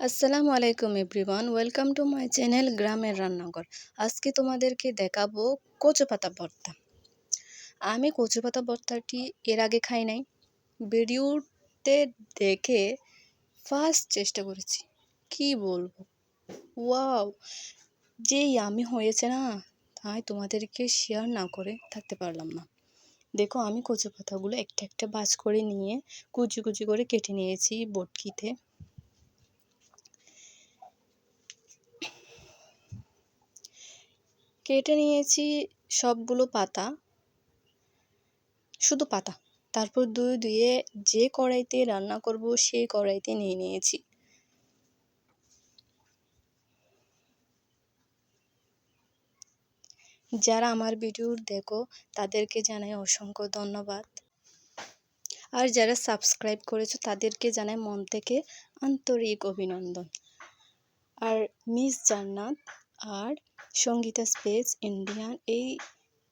আসসালামু আলাইকুম everyone, welcome to my channel গ্রামের রান্নাঘর। আজকে তোমাদেরকে দেখাবো কচু পাতা ভর্তা। আমি কচু পাতা ভর্তাটি এর আগে খাই নাই। ভিডিওতে দেখে ফার্স্ট চেষ্টা করেছি। কি বলব? ওয়াও! যে আমি হয়েছে না, তাই তোমাদেরকে শেয়ার না করে থাকতে পারলাম না। দেখো, আমি কচু পাতাগুলো একটা একটা বাজ করে নিয়ে কুচি কুচি করে কেটে নিয়েছি বটকিতে। কেটে নিয়েছি সবগুলো পাতা, শুধু পাতা। তারপর দুই ধুয়ে যে কড়াইতে রান্না করব সেই কড়াইতে নিয়ে নিয়েছি। যারা আমার ভিডিও দেখো, তাদেরকে জানাই অসংখ্য ধন্যবাদ। আর যারা সাবস্ক্রাইব করেছ, তাদেরকে জানাই মন থেকে আন্তরিক অভিনন্দন। আর মিস জান্নাত আর সঙ্গীতা স্পেস, ইন্ডিয়ান, এই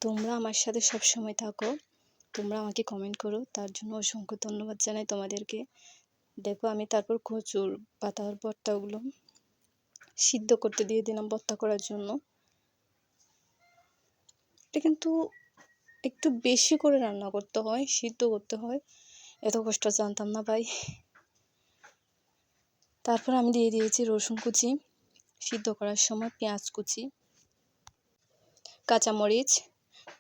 তোমরা আমার সাথে সব সময় থাকো। তোমরা আমাকে কমেন্ট করো। তার জন্য অসংখ্য ধন্যবাদ জানাই তোমাদেরকে। দেখো, আমি তারপর কচুর পাতার ভর্তাগুলো সিদ্ধ করতে দিয়ে দিলাম ভর্তা করার জন্য। এটা কিন্তু একটু বেশি করে রান্না করতে হয়, সিদ্ধ করতে হয়। এত কষ্ট জানতাম না ভাই। তারপর আমি দিয়ে দিয়েছি রসুন কুচি। সিদ্ধ করার সময় পেঁয়াজ কুচি, কাঁচামরিচ,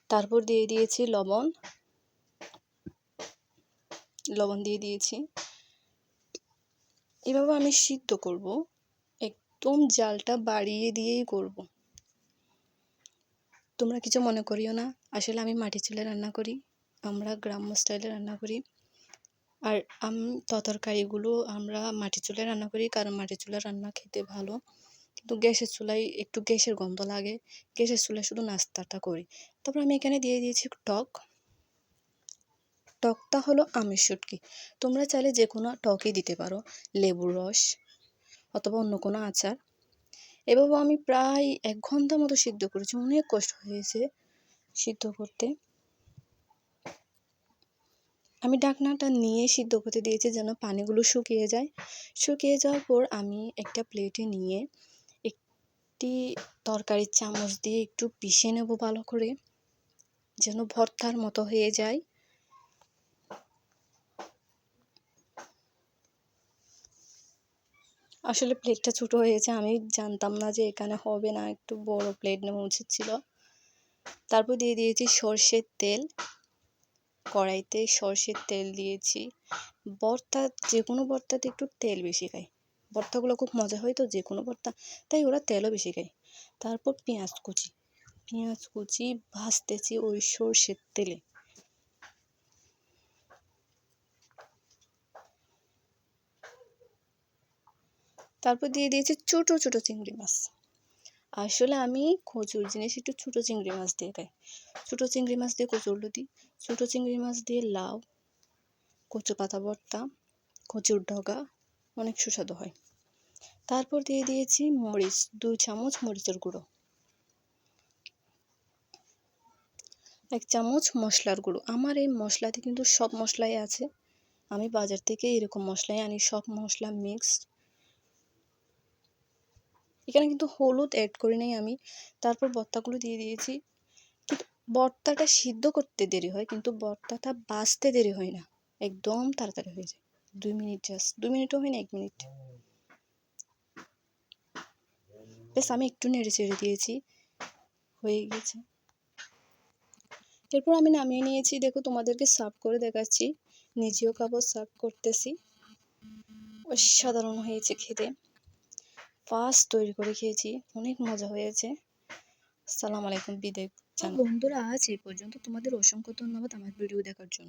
তারপর দিয়ে দিয়েছি লবণ। লবণ দিয়ে দিয়েছি। এভাবে আমি সিদ্ধ করব। একদম জালটা বাড়িয়ে দিয়েই করব। তোমরা কিছু মনে করিও না। আসলে আমি মাটি চুলে রান্না করি, আমরা গ্রাম্য স্টাইলে রান্না করি। আর আম তরকারিগুলো আমরা মাটি চুলে রান্না করি, কারণ মাটি চুলে রান্না খেতে ভালো। কিন্তু গ্যাসের চুলায় একটু গ্যাসের গন্ধ লাগে। গ্যাসের চুলায় শুধু নাস্তাটা করি। তারপর আমি এখানে দিয়ে দিয়েছি টক। টকটা হলো আমের শুটকি। তোমরা চাইলে যে কোনো টকই দিতে পারো। লেবুর রস অথবা অন্য কোনো আচার। এভাবে আমি প্রায় এক ঘণ্টা মতো সিদ্ধ করেছি। অনেক কষ্ট হয়েছে সিদ্ধ করতে। আমি ডাকনাটা নিয়ে সিদ্ধ করতে দিয়েছি যেন পানিগুলো শুকিয়ে যায়। শুকিয়ে যাওয়ার পর আমি একটা প্লেটে নিয়ে একটি তরকারির চামচ দিয়ে একটু পিষে নেব ভালো করে, যেন ভর্তার মতো হয়ে যায়। আসলে প্লেটটা ছোটো হয়েছে, আমি জানতাম না যে এখানে হবে না, একটু বড় প্লেট নেওয়া উচিত ছিল। তারপর দিয়ে দিয়েছি সর্ষের তেল, কড়াইতে সর্ষের তেল দিয়েছি। ভর্তা যে কোনো ভর্তাতে একটু তেল বেশি খায় ভর্তাগুলো খুব মজা হয় তো যে কোনো ভর্তা। তাই ওরা তেলও বেশি খায়। তারপর পেঁয়াজ কুচি। পেঁয়াজ কুচি, ভাজতেছি ওই সর্ষের তেলে। তারপর দিয়ে দিয়েছি ছোটো ছোটো চিংড়ি মাছ। আসলে আমি কচুর জিনিস একটু ছোটো চিংড়ি মাছ দিয়ে খাই। ছোটো চিংড়ি মাছ দিয়ে কচুরলো দিই ছোটো চিংড়ি মাছ দিয়ে লাউ কচু পাতা ভর্তা, কচুর ডগা অনেক সুস্বাদু হয়। তারপর দিয়ে দিয়েছি মরিচ, দুই চামচ মরিচের গুঁড়ো। এক চামচ মশলার গুঁড়ো। আমার এই মশলাতে কিন্তু সব মশলাই আছে। আমি বাজার থেকে এরকম মশলাই আনি, সব মশলা মিক্সড। এখানে কিন্তু হলুদ অ্যাড করি নাই আমি। তারপর ভর্তাগুলো দিয়ে দিয়েছি। কিন্তু ভর্তাটা সিদ্ধ করতে দেরি হয়, কিন্তু ভর্তাটা বাঁচতে দেরি হয় না। একদম তাড়াতাড়ি হয়ে যায়। দুই মিনিট জাস্ট দুই মিনিটও হয় না, এক মিনিট। বেশ, আমি একটু নেড়ে চেড়ে দিয়েছি, হয়ে গেছে। এরপর আমি নামিয়ে নিয়েছি, দেখো তোমাদেরকে সার্ভ করে দেখাচ্ছি, নিজেও খাবার সার্ভ করতেছি। অসাধারণ হয়েছে খেতে। ফার্স্ট তৈরি করে খেয়েছি, অনেক মজা হয়েছে। সালাম আলাইকুম, বিদায় বন্ধুরা, আজ এই পর্যন্ত। তোমাদের অসংখ্য ধন্যবাদ আমার ভিডিও দেখার জন্য।